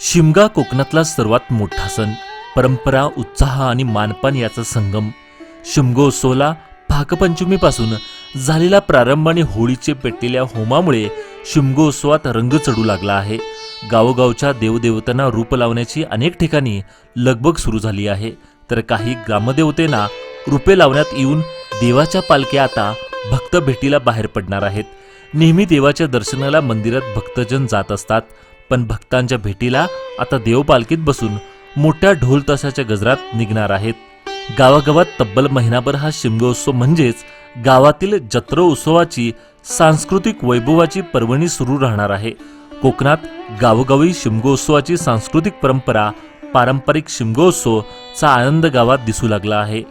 शिमगा कोकणातला सर्वात मोठा सण परंपरा उत्साह आणि मानपान याचा संगम शिमगोत्सवला भाकपंचमीपासून झालेला प्रारंभ आणि होळीचे पेटलेल्या होमामुळे शिमगोत्सवात रंग चढू लागला आहे. गावोगावच्या देवदेवतांना रूप लावण्याची अनेक ठिकाणी लगबग सुरू झाली आहे. तर काही ग्रामदेवतेंना रूपे लावण्यात येऊन देवाच्या पालख्या आता भक्त भेटीला बाहेर पडणार आहेत. नेहमी देवाच्या दर्शनाला मंदिरात भक्तजन जात असतात. पण भक्तांच्या भेटीला आता देवपालखीत बसून मोठ्या ढोल ताशाच्या गजरात निघणार आहेत. गावागावात तब्बल महिनाभर हा शिमगोत्सव म्हणजेच गावातील जत्रो उत्सवाची सांस्कृतिक वैभवाची पर्वणी सुरू राहणार आहे. कोकणात गावोगावी शिमगोत्सवाची सांस्कृतिक परंपरा पारंपरिक शिमगोत्सवचा आनंद गावात दिसू लागला आहे.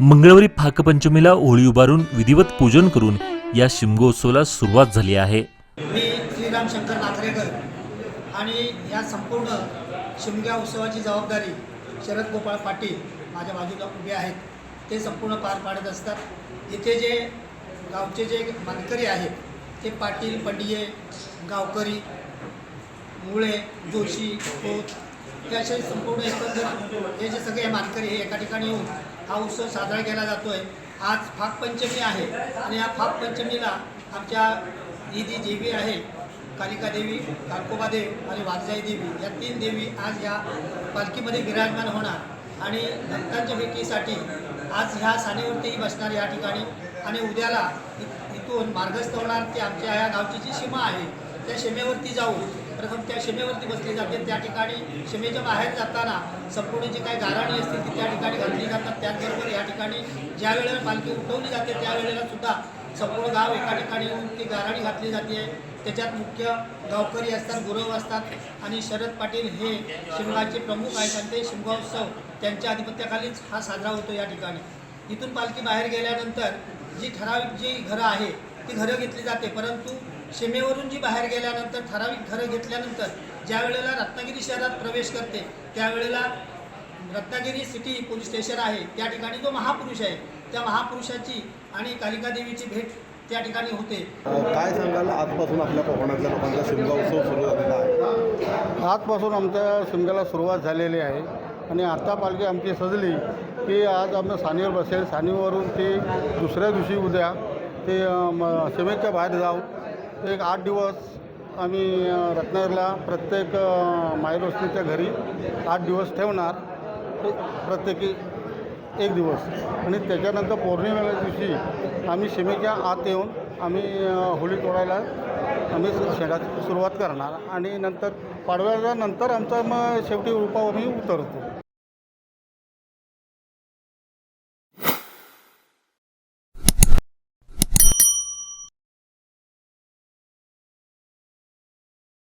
मंगळवारी फाकपंचमीला होळी उभारून विधिवत पूजन करून या शिमगोत्सवाला सुरुवात झाली आहे. मी श्रीराम शंकर नाथरेकर. आणि या संपूर्ण शिमग्या उत्सवाची जबाबदारी शरद गोपाळ पाटील माझ्या बाजूला उभे आहेत. ते संपूर्ण पार पाडत असतात. इथे जे गावचे जे मानकरी आहेत ते पाटील पंडिये गावकरी मुळे जोशी खोत हे असे संपूर्ण एकंदर हे जे सगळे मानकरी हे एका ठिकाणी येऊन हा उत्सव साजरा केला जातो आहे आज फागपंचमी आहे आणि या फागपंचमीला आमच्या ही जी देवी आहे कालिका देवी कालकोबा देव आणि वादजाई देवी या तीन देवी आज ह्या पालखीमध्ये विराजमान होणार. आणि भक्तांच्या भेटीसाठी आज ह्या सानेवरतीही बसणार या ठिकाणी. आणि उद्याला इथून मार्गस्थ होणार ते आमच्या ह्या गावची जी सीमा आहे त्या सीमेवरती जाऊन प्रथम त्या सीमेवरती बसली जाते. त्या ठिकाणी सीमेच्या बाहेर जाताना संपूर्ण जी काही गाराणी असतील ती त्या ठिकाणी घातली जातात. त्याचबरोबर या ठिकाणी ज्या वेळेला पालखी उठवली जाते त्यावेळेला सुद्धा संपूर्ण गाव एका ठिकाणी येऊन ती गाराणी घातली जाते. त्याच्यात मुख्य गावकरी असतात गुरव असतात आणि शरद पाटील हे शिमगाचे प्रमुख आहेत आणि ते शिमगोत्सव त्यांच्या आधिपत्याखालीच हा साजरा होतो या ठिकाणी. इथून पालखी बाहेर गेल्यानंतर जी ठराविक जी घरं आहे ती घरं घेतली जाते. परंतु सीमेवरून जी बाहेर गेल्यानंतर ठराविक घरं घेतल्यानंतर ज्या वेळेला रत्नागिरी शहरात प्रवेश करते त्यावेळेला रत्नागिरी सिटी पोलीस स्टेशन आहे. त्या ठिकाणी जो महापुरुष आहे त्या महापुरुषाची आणि कालिकादेवीची भेट त्या ठिकाणी होते. काय सांगाल? आजपासून आपल्या कोकणातल्या लोकांचा शिमगा उत्सव सुरू झालेला आहे. आजपासून आमच्या शिमग्याला सुरुवात झालेली आहे. आणि आता पालखी आमची सजली की आज आम्ही सानीवर बसेल. सानीवरून ते दुसऱ्या दिवशी उद्या ते सीमेच्या बाहेर जाऊन एक आठ दिवस आम्ही रत्नागिरीला प्रत्येक मायरोस्तीच्या घरी आठ दिवस ठेवणार. प्रत्येकी एक दिवस. आणि त्याच्यानंतर पौर्णिमेच्या दिवशी आम्ही सीमेच्या आत येऊन आम्ही होळी तोडायला आम्ही शेणाची सुरुवात करणार. आणि नंतर पाडव्याच्या नंतर आमचा मग शेवटी उपाव आम्ही उतरतो.